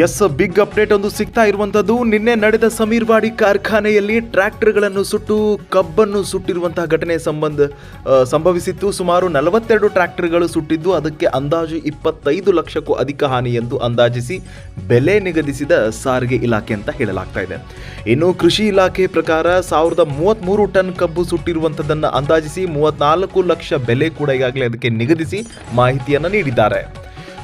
S, big update ಒಂದು ಸಿಗ್ತಾ ಇರುವಂತದ್ದು ನಿನ್ನೆ ನಡೆದ ಸಮೀರ್ವಾಡಿ ಕಾರ್ಖಾನೆಯಲ್ಲಿ ಟ್ರ್ಯಾಕ್ಟರ್ಗಳನ್ನು ಸುಟ್ಟು, ಕಬ್ಬನ್ನು ಸುಟ್ಟಿರುವಂತಹ ಘಟನೆ ಸಂಬಂಧ ಸಂಭವಿಸಿತ್ತು. ಸುಮಾರು ನಲವತ್ತೆರಡು ಟ್ರ್ಯಾಕ್ಟರ್ಗಳು ಸುಟ್ಟಿದ್ದು, ಅದಕ್ಕೆ ಅಂದಾಜು ಇಪ್ಪತ್ತೈದು ಲಕ್ಷಕ್ಕೂ ಅಧಿಕ ಹಾನಿ ಎಂದು ಅಂದಾಜಿಸಿ ಬೆಲೆ ನಿಗದಿಸಿದ ಸಾರಿಗೆ ಇಲಾಖೆ ಅಂತ ಹೇಳಲಾಗ್ತಾ ಇದೆ. ಇನ್ನು ಕೃಷಿ ಇಲಾಖೆ ಪ್ರಕಾರ ಸಾವಿರದ ಮೂವತ್ತ್ಮೂರು ಟನ್ ಕಬ್ಬು ಸುಟ್ಟಿರುವಂಥದ್ದನ್ನು ಅಂದಾಜಿಸಿ ಮೂವತ್ನಾಲ್ಕು ಲಕ್ಷ ಬೆಲೆ ಕೂಡ ಈಗಾಗಲೇ ಅದಕ್ಕೆ ನಿಗದಿಸಿ ಮಾಹಿತಿಯನ್ನು ನೀಡಿದ್ದಾರೆ.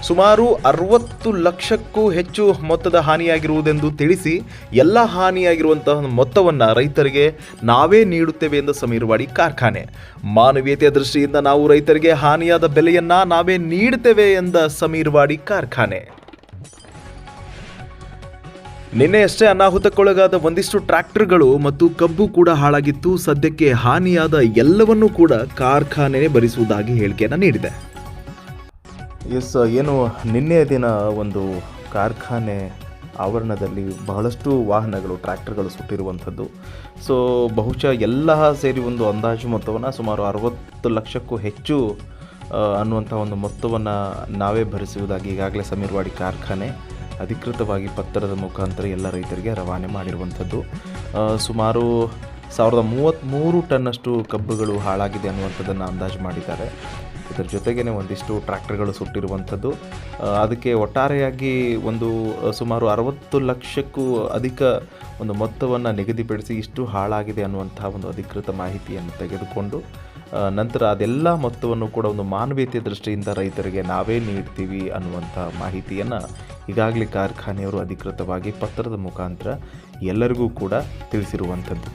ಸುಮಾರು ಅರವತ್ತು ಲಕ್ಷಕ್ಕೂ ಹೆಚ್ಚು ಮೊತ್ತದ ಹಾನಿಯಾಗಿರುವುದೆಂದು ತಿಳಿಸಿ ಎಲ್ಲ ಹಾನಿಯಾಗಿರುವಂತಹ ಮೊತ್ತವನ್ನು ರೈತರಿಗೆ ನಾವೇ ನೀಡುತ್ತೇವೆ ಎಂದು ಸಮೀರ್ವಾಡಿ ಕಾರ್ಖಾನೆ. ಮಾನವೀಯತೆಯ ದೃಷ್ಟಿಯಿಂದ ನಾವು ರೈತರಿಗೆ ಹಾನಿಯಾದ ಬೆಲೆಯನ್ನ ನಾವೇ ನೀಡುತ್ತೇವೆ ಎಂದ ಸಮೀರ್ವಾಡಿ ಕಾರ್ಖಾನೆ. ನಿನ್ನೆಯಷ್ಟೇ ಅನಾಹುತಕ್ಕೊಳಗಾದ ಒಂದಿಷ್ಟು ಟ್ರ್ಯಾಕ್ಟರ್ಗಳು ಮತ್ತು ಕಬ್ಬು ಕೂಡ ಹಾಳಾಗಿತ್ತು. ಸದ್ಯಕ್ಕೆ ಹಾನಿಯಾದ ಎಲ್ಲವನ್ನೂ ಕೂಡ ಕಾರ್ಖಾನೆ ಭರಿಸುವುದಾಗಿ ಹೇಳಿಕೆಯನ್ನು ನೀಡಿದೆ. ಎಸ್, ಏನು ನಿನ್ನೆಯ ದಿನ ಒಂದು ಕಾರ್ಖಾನೆ ಆವರಣದಲ್ಲಿ ಬಹಳಷ್ಟು ವಾಹನಗಳು, ಟ್ರ್ಯಾಕ್ಟರ್ಗಳು ಸುಟ್ಟಿರುವಂಥದ್ದು. ಸೊ, ಬಹುಶಃ ಎಲ್ಲ ಸೇರಿ ಒಂದು ಅಂದಾಜು ಮೊತ್ತವನ್ನು ಸುಮಾರು ಅರವತ್ತು ಲಕ್ಷಕ್ಕೂ ಹೆಚ್ಚು ಅನ್ನುವಂಥ ಒಂದು ಮೊತ್ತವನ್ನು ನಾವೇ ಭರಿಸುವುದಾಗಿ ಈಗಾಗಲೇ ಸಮೀರ್ವಾಡಿ ಕಾರ್ಖಾನೆ ಅಧಿಕೃತವಾಗಿ ಪತ್ರದ ಮುಖಾಂತರ ಎಲ್ಲ ರೈತರಿಗೆ ರವಾನೆ ಮಾಡಿರುವಂಥದ್ದು. ಸುಮಾರು ಸಾವಿರದ ಮೂವತ್ತ್ಮೂರು ಟನ್ನಷ್ಟು ಕಬ್ಬುಗಳು ಹಾಳಾಗಿದೆ ಅನ್ನುವಂಥದ್ದನ್ನು ಅಂದಾಜು ಮಾಡಿದ್ದಾರೆ. ಇದರ ಜೊತೆಗೇ ಒಂದಿಷ್ಟು ಟ್ರ್ಯಾಕ್ಟರ್ಗಳು ಸುಟ್ಟಿರುವಂಥದ್ದು. ಅದಕ್ಕೆ ಒಟ್ಟಾರೆಯಾಗಿ ಒಂದು ಸುಮಾರು ಅರವತ್ತು ಲಕ್ಷಕ್ಕೂ ಅಧಿಕ ಒಂದು ಮೊತ್ತವನ್ನು ನಿಗದಿಪಡಿಸಿ ಇಷ್ಟು ಹಾಳಾಗಿದೆ ಅನ್ನುವಂಥ ಒಂದು ಅಧಿಕೃತ ಮಾಹಿತಿಯನ್ನು ತೆಗೆದುಕೊಂಡು ನಂತರ ಅದೆಲ್ಲ ಮೊತ್ತವನ್ನು ಕೂಡ ಒಂದು ಮಾನವೀಯತೆ ದೃಷ್ಟಿಯಿಂದ ರೈತರಿಗೆ ನಾವೇ ನೀಡ್ತೀವಿ ಅನ್ನುವಂಥ ಮಾಹಿತಿಯನ್ನು ಈಗಾಗಲೇ ಕಾರ್ಖಾನೆಯವರು ಅಧಿಕೃತವಾಗಿ ಪತ್ರದ ಮುಖಾಂತರ ಎಲ್ಲರಿಗೂ ಕೂಡ ತಿಳಿಸಿರುವಂಥದ್ದು.